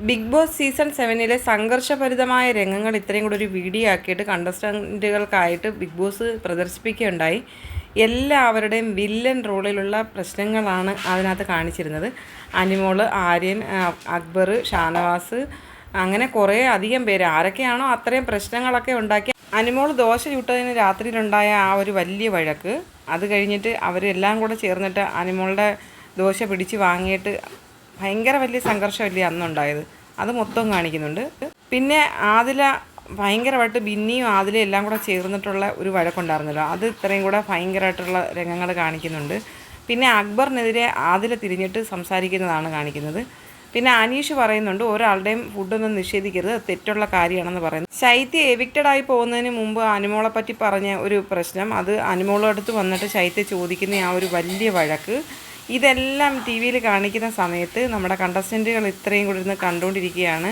Big Boss season സെവനിലെ സംഘർഷഭരിതമായ രംഗങ്ങൾ ഇത്രയും കൂടെ ഒരു വീഡിയോ ആക്കിയിട്ട് കണ്ടസ്റ്റന്റുകൾക്കായിട്ട് ബിഗ് ബോസ് പ്രദർശിപ്പിക്കുകയുണ്ടായി. എല്ലാവരുടെയും വില്ലൻ റോളിലുള്ള പ്രശ്നങ്ങളാണ് അതിനകത്ത് കാണിച്ചിരുന്നത്. അനിമോൾ ആര്യൻ അക്ബർ ഷാനവാസ് അങ്ങനെ കുറേ അധികം പേര്. ആരൊക്കെയാണോ അത്രയും പ്രശ്നങ്ങളൊക്കെ ഉണ്ടാക്കി. അനിമോൾ ദോശ ചുട്ടതിന് രാത്രിയിലുണ്ടായ ആ ഒരു വലിയ വഴക്ക്. അത് കഴിഞ്ഞിട്ട് അവരെല്ലാം കൂടെ ചേർന്നിട്ട് അനിമോളുടെ ദോശ പിടിച്ച് വാങ്ങിയിട്ട് ഭയങ്കര വലിയ സംഘർഷമല്ലേ അന്നുണ്ടായത്. അത് മൊത്തം കാണിക്കുന്നുണ്ട്. പിന്നെ ആദില ഭയങ്കരമായിട്ട് ബിന്നിയും ആദിലും എല്ലാം കൂടെ ചേർന്നിട്ടുള്ള ഒരു വഴക്കുണ്ടായിരുന്നല്ലോ. അത് ഇത്രയും കൂടെ ഭയങ്കരമായിട്ടുള്ള രംഗങ്ങൾ കാണിക്കുന്നുണ്ട്. പിന്നെ അക്ബറിനെതിരെ ആദില തിരിഞ്ഞിട്ട് സംസാരിക്കുന്നതാണ് കാണിക്കുന്നത്. പിന്നെ അനീഷ് പറയുന്നുണ്ട് ഒരാളുടെയും ഫുഡൊന്നും നിഷേധിക്കരുത്. തെറ്റുള്ള കാര്യമാണെന്ന് പറയുന്നത് ശൈത്യ എവിക്റ്റഡ് ആയി പോകുന്നതിന് മുമ്പ് അനുമോളെ പറ്റി പറഞ്ഞ ഒരു പ്രശ്നം. അത് അനുമോളടുത്ത് വന്നിട്ട് ശൈത്യ ചോദിക്കുന്ന ആ ഒരു വലിയ വഴക്ക്. ഇതെല്ലാം ടി വിയിൽ കാണിക്കുന്ന സമയത്ത് നമ്മുടെ കണ്ടസ്റ്റന്റുകൾ ഇത്രയും കൂടി ഇരുന്ന് കണ്ടുകൊണ്ടിരിക്കുകയാണ്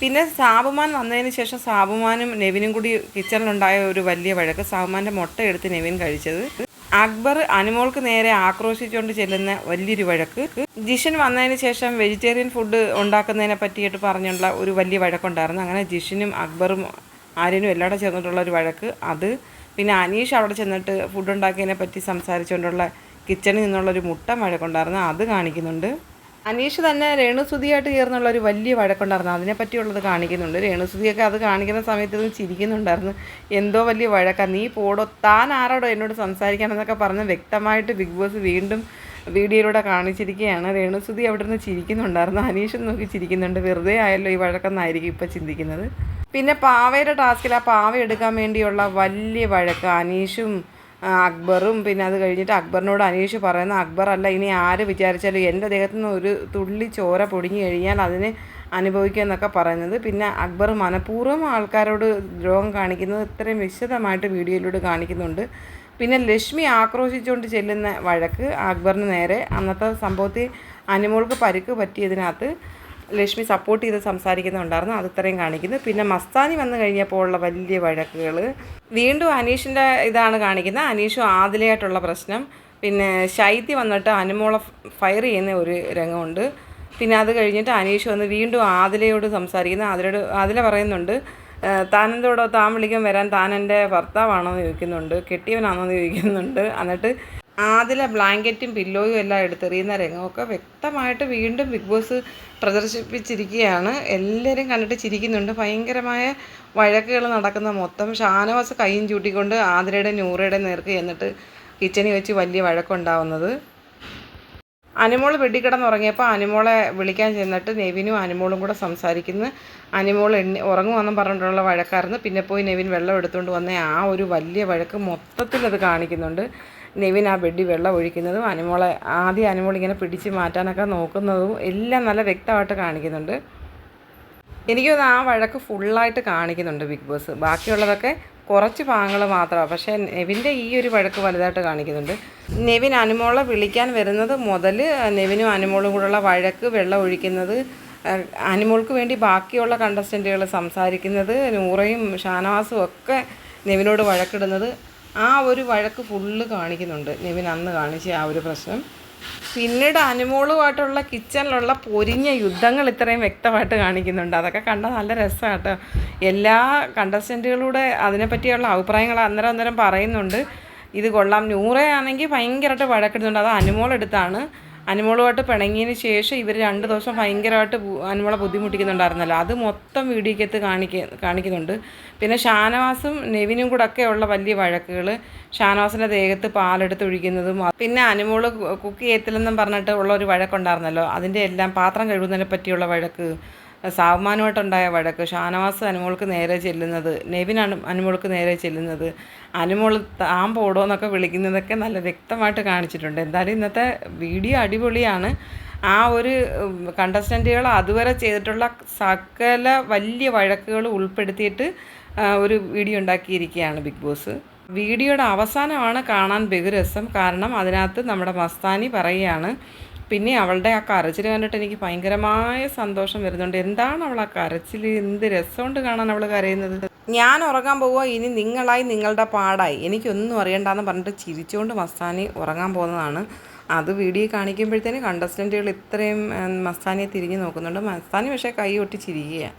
പിന്നെ സാബുമാൻ വന്നതിന് ശേഷം സാബുമാനും നെവിനും കൂടി കിച്ചണിലുണ്ടായ ഒരു വലിയ വഴക്ക്. സാബുമാന്റെ മുട്ട എടുത്ത് നെവിൻ കഴിച്ചത്. അക്ബർ അനുമോൾക്ക് നേരെ ആക്രോശിച്ചുകൊണ്ട് ചെല്ലുന്ന വലിയൊരു വഴക്ക്. ജിഷൻ വന്നതിന് ശേഷം വെജിറ്റേറിയൻ ഫുഡ് ഉണ്ടാക്കുന്നതിനെ പറ്റിയിട്ട് പറഞ്ഞുള്ള ഒരു വലിയ വഴക്കുണ്ടായിരുന്നു. അങ്ങനെ ജിഷനും അക്ബറും ആര്യനും എല്ലാവരും ചേർന്നിട്ടുള്ള ഒരു വഴക്ക് അത്. പിന്നെ അനീഷ് അവിടെ ചെന്നിട്ട് ഫുഡ് ഉണ്ടാക്കിയതിനെ പറ്റി സംസാരിച്ചുകൊണ്ടുള്ള കിച്ചണിൽ നിന്നുള്ളൊരു മുട്ട വഴക്കുണ്ടായിരുന്നു. അത് കാണിക്കുന്നുണ്ട്. അനീഷ് തന്നെ രേണുസുതിയായിട്ട് ചേർന്നുള്ള ഒരു വലിയ വഴക്കുണ്ടായിരുന്നു. അതിനെ പറ്റിയുള്ളത് കാണിക്കുന്നുണ്ട്. രേണുസുതിയൊക്കെ അത് കാണിക്കുന്ന സമയത്ത് ഇത് ചിരിക്കുന്നുണ്ടായിരുന്നു. എന്തോ വലിയ വഴക്കാണ് നീ പോടോ. താൻ ആരോടോ എന്നോട് സംസാരിക്കാനെന്നൊക്കെ പറഞ്ഞ് വ്യക്തമായിട്ട് ബിഗ് ബോസ് വീണ്ടും വീഡിയോയിലൂടെ കാണിച്ചിരിക്കുകയാണ്. രേണുസുതി അവിടെ നിന്ന് ചിരിക്കുന്നുണ്ടായിരുന്നു. അനീഷും നോക്കി ചിരിക്കുന്നുണ്ട്. വെറുതെ ആയല്ലോ ഈ വഴക്കെന്നായിരിക്കും ഇപ്പോൾ ചിന്തിക്കുന്നത്. പിന്നെ പാവയുടെ ടാസ്കിൽ ആ പാവ എടുക്കാൻ വേണ്ടിയുള്ള വലിയ വഴക്ക് അനീഷും അക്ബറും പിന്നെ അത് കഴിഞ്ഞിട്ട് അക്ബറിനോട് അനീഷ് പറയുന്ന അക്ബറല്ല ഇനി ആര് വിചാരിച്ചാലും എന്റെ ദേഹത്തു നിന്ന് ഒരു തുള്ളി ചോര പൊടിഞ്ഞു കഴിഞ്ഞാൽ അതിന് അനുഭവിക്കുക എന്നൊക്കെ പറയുന്നത്. പിന്നെ അക്ബർ മനഃപൂർവം ആൾക്കാരോട് ദ്രോഹം കാണിക്കുന്നത് ഇത്രയും വിശദമായിട്ട് വീഡിയോയിലൂടെ കാണിക്കുന്നുണ്ട്. പിന്നെ ലക്ഷ്മി ആക്രോശിച്ചുകൊണ്ട് ചെല്ലുന്ന വഴക്ക് അക്ബറിന് നേരെ. അന്നത്തെ സംഭവത്തിൽ അനുമോൾക്ക് പരിക്ക് പറ്റിയതിനകത്ത് ലക്ഷ്മി സപ്പോർട്ട് ചെയ്ത് സംസാരിക്കുന്നുണ്ടായിരുന്നു. അത് ഇത്രയും കാണിക്കുന്നു. പിന്നെ മസ്താനി വന്നു കഴിഞ്ഞപ്പോൾ ഉള്ള വലിയ വഴക്കുകൾ വീണ്ടും അനീഷിന്റെ ഇതാണ് കാണിക്കുന്നത്. അനീഷും ആദിലയായിട്ടുള്ള പ്രശ്നം. പിന്നെ ശൈത്യ വന്നിട്ട് അനുമോളെ ഫയർ ചെയ്യുന്ന ഒരു രംഗമുണ്ട്. പിന്നെ അത് കഴിഞ്ഞിട്ട് അനീഷ് വന്ന് വീണ്ടും ആദിലയോട് സംസാരിക്കുന്നു. ആദിലയോട് ആദില പറയുന്നുണ്ട് താൻ താനെന്തോടോ താൻ വിളിക്കാൻ വരാൻ താൻ എന്റെ ഭർത്താവാണോ എന്ന് ചോദിക്കുന്നുണ്ട്. കെട്ടിയവനാണോ എന്ന് ചോദിക്കുന്നുണ്ട്. എന്നിട്ട് ആദില ബ്ലാങ്കറ്റും പില്ലോയും എല്ലാം എടുത്തെറിയുന്ന രംഗമൊക്കെ വ്യക്തമായിട്ട് വീണ്ടും ബിഗ് ബോസ് പ്രദർശിപ്പിച്ചിരിക്കുകയാണ്. എല്ലാവരും കണ്ടിട്ട് ചിരിക്കുന്നുണ്ട്. ഭയങ്കരമായ വഴക്കുകൾ നടക്കുന്ന മൊത്തം ഷാനവാസ് കൈയും ചൂട്ടിക്കൊണ്ട് ആതിരയുടെ നൂറയുടെ നേർക്ക് എന്നിട്ട് കിച്ചണിൽ വെച്ച് വലിയ വഴക്കുണ്ടാവുന്നത്. അനിമോൾ വെടിക്കിടന്നുറങ്ങിയപ്പോൾ അനിമോളെ വിളിക്കാൻ ചെന്നിട്ട് നെവിനും അനിമോളും കൂടെ സംസാരിക്കുന്നു. അനിമോൾ എണ്ണി ഉറങ്ങുമെന്നും പറഞ്ഞിട്ടുള്ള വഴക്കായിരുന്നു. പിന്നെ പോയി നെവിൻ വെള്ളം എടുത്തുകൊണ്ട് വന്ന. ആ ഒരു വലിയ വഴക്ക് മൊത്തത്തിൽ അത് കാണിക്കുന്നുണ്ട്. നെവിൻ ആ ബെഡിൽ വെള്ളം ഒഴിക്കുന്നതും അനിമോളെ ആദ്യം അനിമോൾ ഇങ്ങനെ പിടിച്ച് മാറ്റാനൊക്കെ നോക്കുന്നതും എല്ലാം നല്ല വ്യക്തമായിട്ട് കാണിക്കുന്നുണ്ട്. എനിക്ക് ആ വഴക്ക് ഫുള്ളായിട്ട് കാണിക്കുന്നുണ്ട് ബിഗ് ബോസ്. ബാക്കിയുള്ളതൊക്കെ കുറച്ച് ഭാഗങ്ങൾ മാത്രമാണ്. പക്ഷേ നെവിന്റെ ഈ ഒരു വഴക്ക് വലുതായിട്ട് കാണിക്കുന്നുണ്ട്. നെവിൻ അനുമോളെ വിളിക്കാൻ വരുന്നത് മുതൽ നെവിനും അനുമോളും കൂടെയുള്ള വഴക്ക് വെള്ളം ഒഴിക്കുന്നത് അനുമോൾക്ക് വേണ്ടി ബാക്കിയുള്ള കണ്ടസ്റ്റന്റുകൾ സംസാരിക്കുന്നത് നൂറയും ഷാനവാസും ഒക്കെ നെവിനോട് വഴക്കിടുന്നത് ആ ഒരു വഴക്ക് ഫുള്ള് കാണിക്കുന്നുണ്ട്. നിവിൻ അന്ന് കാണിച്ച ആ ഒരു പ്രശ്നം. പിന്നീട് അനുമോളുമായിട്ടുള്ള കിച്ചണിലുള്ള പൊരിഞ്ഞ യുദ്ധങ്ങൾ ഇത്രയും വ്യക്തമായിട്ട് കാണിക്കുന്നുണ്ട്. അതൊക്കെ കണ്ട നല്ല രസമാണ് എല്ലാ കണ്ടസ്റ്റന്റുകളുടെ അതിനെപ്പറ്റിയുള്ള അഭിപ്രായങ്ങൾ അന്നേരം അന്നേരം പറയുന്നുണ്ട്. ഇത് കൊള്ളാം. നൂറയാണെങ്കിൽ ഭയങ്കരമായിട്ട് വഴക്കിടുന്നുണ്ട് അത് അനുമോളെടുത്താണ് അനുമോളുമായിട്ട് പിണങ്ങിയതിന് ശേഷം ഇവർ രണ്ട് ദിവസം ഭയങ്കരമായിട്ട് അനിമോളെ ബുദ്ധിമുട്ടിക്കുന്നുണ്ടായിരുന്നല്ലോ. അത് മൊത്തം വീഡിയോക്കകത്ത് കാണിക്ക കാണിക്കുന്നുണ്ട്. പിന്നെ ഷാനവാസും നെവിനും കൂടെ ഒക്കെ ഉള്ള വലിയ വഴക്കുകൾ ഷാനവാസിന്റെ ദേഹത്ത് പാലെടുത്ത് ഒഴിക്കുന്നതും പിന്നെ അനുമോൾ കു- കുക്ക് ചെയ്യത്തില്ലെന്നും പറഞ്ഞിട്ട് ഉള്ള ഒരു വഴക്കുണ്ടായിരുന്നല്ലോ. അതിന്റെ എല്ലാം പാത്രം കഴുകുന്നതിനെ പറ്റിയുള്ള വഴക്ക്. സാവമാനുമായിട്ടുണ്ടായ വഴക്ക്. ഷാനവാസ് അനുമോൾക്ക് നേരെ ചെല്ലുന്നത് നെവിൻ അനു അനുമോൾക്ക് നേരെ ചെല്ലുന്നത് അനുമോൾ താൻ പോടോ എന്നൊക്കെ വിളിക്കുന്നതൊക്കെ നല്ല വ്യക്തമായിട്ട് കാണിച്ചിട്ടുണ്ട്. എന്തായാലും ഇന്നത്തെ വീഡിയോ അടിപൊളിയാണ്. ആ ഒരു കണ്ടസ്റ്റന്റുകൾ അതുവരെ ചെയ്തിട്ടുള്ള സകല വലിയ വഴക്കുകൾ ഉൾപ്പെടുത്തിയിട്ട് ഒരു വീഡിയോ ഉണ്ടാക്കിയിരിക്കുകയാണ് ബിഗ് ബോസ്. വീഡിയോയുടെ അവസാനമാണ് കാണാൻ ബഹുരസം. കാരണം അതിനകത്ത് നമ്മുടെ മസ്താനി പറയുകയാണ് പിന്നെ അവളുടെ ആ കരച്ചിൽ കണ്ടിട്ട് എനിക്ക് ഭയങ്കരമായ സന്തോഷം വരുന്നുണ്ട്. എന്താണ് അവൾ ആ കരച്ചിൽ എന്ത് രസമുണ്ട് കാണാൻ അവൾ കരയുന്നത്? ഞാൻ ഉറങ്ങാൻ പോവുക ഇനി നിങ്ങളായി നിങ്ങളുടെ പാടായി. എനിക്കൊന്നും അറിയണ്ടെന്ന് പറഞ്ഞിട്ട് ചിരിച്ചുകൊണ്ട് മസ്താനി ഉറങ്ങാൻ പോകുന്നതാണ്. അത് വീഡിയോ കാണിക്കുമ്പോഴത്തേന് കണ്ടസ്റ്റന്റുകൾ ഇത്രയും മസ്താനിയെ തിരിഞ്ഞ് നോക്കുന്നുണ്ട്. മസ്താനി പക്ഷേ കൈ ഒട്ടിച്ചിരിക്കുകയാണ്